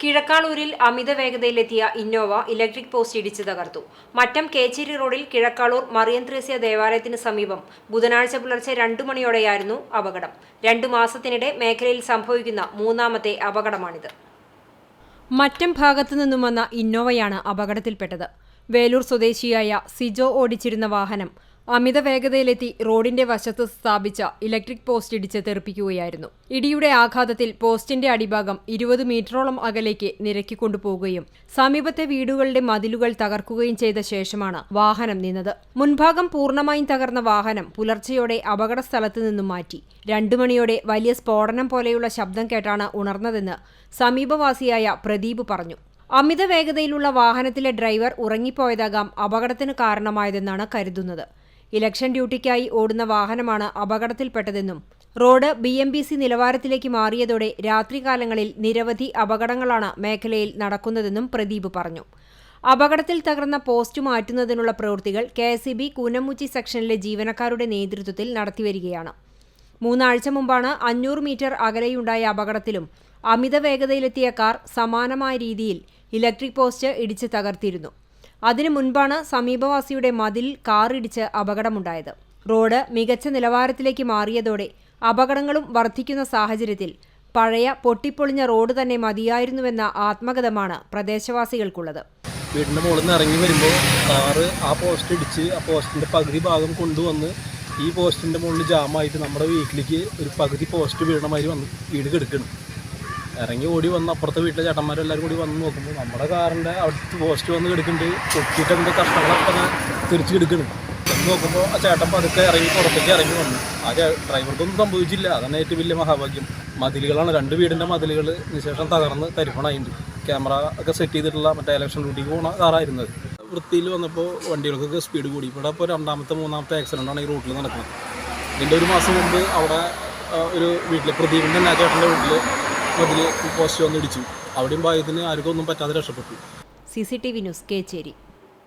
കിഴക്കാളൂരിൽ അമിത വേഗതയിലെത്തിയ Innova electric post ഇടിച്ചു തകർത്തു. മറ്റം കേച്ചേരി റോഡിൽ കിഴക്കാളൂർ മറിയം ത്രേസ്യ ദേവാലയത്തിന് സമീപം ബുധനാഴ്ച പുലർച്ചെ രണ്ടു മണിയോടെയായിരുന്നു അപകടം. രണ്ടു മാസത്തിനിടെ മേഖലയിൽ സംഭവിക്കുന്ന മൂന്നാമത്തെ അപകടമാണിത്. മറ്റം ഭാഗത്തു നിന്നും വന്ന ഇന്നോവയാണ് അപകടത്തിൽപ്പെട്ടത്. വേലൂർ സ്വദേശിയായ സിജോ ഓടിച്ചിരുന്ന വാഹനം അമിത വേഗതയിലെത്തി റോഡിന്റെ വശത്ത് സ്ഥാപിച്ച ഇലക്ട്രിക് പോസ്റ്റ് ഇടിച്ച് തെറിപ്പിക്കുകയായിരുന്നു. ഇടിയുടെ ആഘാതത്തിൽ പോസ്റ്റിന്റെ അടിഭാഗം ഇരുപത് മീറ്ററോളം അകലേക്ക് നിരക്കിക്കൊണ്ടുപോകുകയും സമീപത്തെ വീടുകളുടെ മതിലുകൾ തകർക്കുകയും ചെയ്ത ശേഷമാണ് വാഹനം നിന്നത്. മുൻഭാഗം പൂർണമായും തകർന്ന വാഹനം പുലർച്ചെയോടെ അപകട സ്ഥലത്ത് നിന്നും മാറ്റി. രണ്ടു മണിയോടെ വലിയ സ്ഫോടനം പോലെയുള്ള ശബ്ദം കേട്ടാണ് ഉണർന്നതെന്ന് സമീപവാസിയായ പ്രദീപ് പറഞ്ഞു. അമിത വേഗതയിലുള്ള വാഹനത്തിലെ ഡ്രൈവർ ഉറങ്ങിപ്പോയതാകാം അപകടത്തിന് കാരണമായതെന്നാണ് കരുതുന്നത്. ഇലക്ഷൻ ഡ്യൂട്ടിക്കായി ഓടുന്ന വാഹനമാണ് അപകടത്തിൽപ്പെട്ടതെന്നും road B M B C നിലവാരത്തിലേക്ക് മാറിയതോടെ രാത്രികാലങ്ങളിൽ നിരവധി അപകടങ്ങളാണ് മേഖലയിൽ നടക്കുന്നതെന്നും പ്രദീപ് പറഞ്ഞു. അപകടത്തിൽ തകർന്ന പോസ്റ്റ് മാറ്റുന്നതിനുള്ള പ്രവൃത്തികൾ K S E B Koonamoochi സെക്ഷനിലെ ജീവനക്കാരുടെ നേതൃത്വത്തിൽ നടത്തിവരികയാണ്. മൂന്നാഴ്ച മുമ്പാണ് അഞ്ഞൂറ് മീറ്റർ അകലെയുണ്ടായ അപകടത്തിലും അമിത വേഗതയിലെത്തിയ കാർ സമാനമായ രീതിയിൽ ഇലക്ട്രിക് പോസ്റ്റ് ഇടിച്ച് തകർത്തിരുന്നു. അതിനു മുൻപാണ് സമീപവാസിയുടെ മതിൽ കാറിടിച്ച് അപകടമുണ്ടായത്. റോഡ് മികച്ച നിലവാരത്തിലേക്ക് മാറിയതോടെ അപകടങ്ങളും വർദ്ധിക്കുന്ന സാഹചര്യത്തിൽ പഴയ പൊട്ടിപ്പൊളിഞ്ഞ റോഡ് തന്നെ മതിയായിരുന്നുവെന്ന ആത്മഗതമാണ് പ്രദേശവാസികൾക്കുള്ളത്. വീടിന്റെ മുകളിൽ നിന്ന് ഇറങ്ങി വരുമ്പോൾ കാറ് ആ പോസ്റ്റ് ഇടിച്ച് ആ പോസ്റ്റിന്റെ പകുതി ഭാഗം കൊണ്ടുവന്ന് ഈ പോസ്റ്റിന്റെ മുകളിൽ ജാമായിട്ട് നമ്മുടെ വീട്ടിലേക്ക് ഒരു പകുതി പോസ്റ്റ് വീണ മാതിരി വന്ന് വീട് കെടുക്കണം. ഇറങ്ങി ഓടി വന്ന്. അപ്പുറത്തെ വീട്ടിലെ ചേട്ടന്മാരെല്ലാവരും കൂടി വന്ന് നോക്കുമ്പോൾ നമ്മുടെ കാറിന്റെ അവിടുത്തെ പോസ്റ്റ് വന്ന് കിടക്കുന്നുണ്ട്. പൊട്ടിയിട്ട് അതിന്റെ കഷ്ണങ്ങളൊക്കെ അത് തിരിച്ച് കിടക്കണം എന്ന് നോക്കുമ്പോൾ ആ ചേട്ടൻ പതുക്കെ ഇറങ്ങി പുറത്തേക്ക് ഇറങ്ങി വന്നു. ആ ഡ്രൈവർക്കൊന്നും സംഭവിച്ചില്ല. അതാണ് ഏറ്റവും വലിയ മഹാഭാഗ്യം. മതിലുകളാണ് രണ്ട് വീടിന്റെ മതിലുകൾ നിശേഷം തകർന്ന് തരിപ്പണായിട്ടുണ്ട് ക്യാമറ ഒക്കെ സെറ്റ് ചെയ്തിട്ടുള്ള മറ്റേ ഇലക്ഷൻ ഡ്യൂട്ടിക്ക് പോണ കാറായിരുന്നത് വൃത്തിയിൽ വന്നപ്പോൾ വണ്ടികൾക്കൊക്കെ സ്പീഡ് കൂടി. ഇവിടെ ഇപ്പോൾ രണ്ടാമത്തെ മൂന്നാമത്തെ ആക്സിഡന്റാണ് ഈ റൂട്ടിൽ നടക്കുന്നത്. ഇതിന്റെ ഒരു മാസം മുമ്പ് അവിടെ ഒരു വീട്ടിൽ പ്രദീപിന്റെ ചേട്ടന്റെ വീട്ടിൽ മതിൽ പോസ്റ്റ് വന്നിടിച്ചു അവിടെയും ഭാഗ്യത്തിന് ആർക്കും ഒന്നും പറ്റാതെ രക്ഷപ്പെട്ടു. C C T V news Kecheri.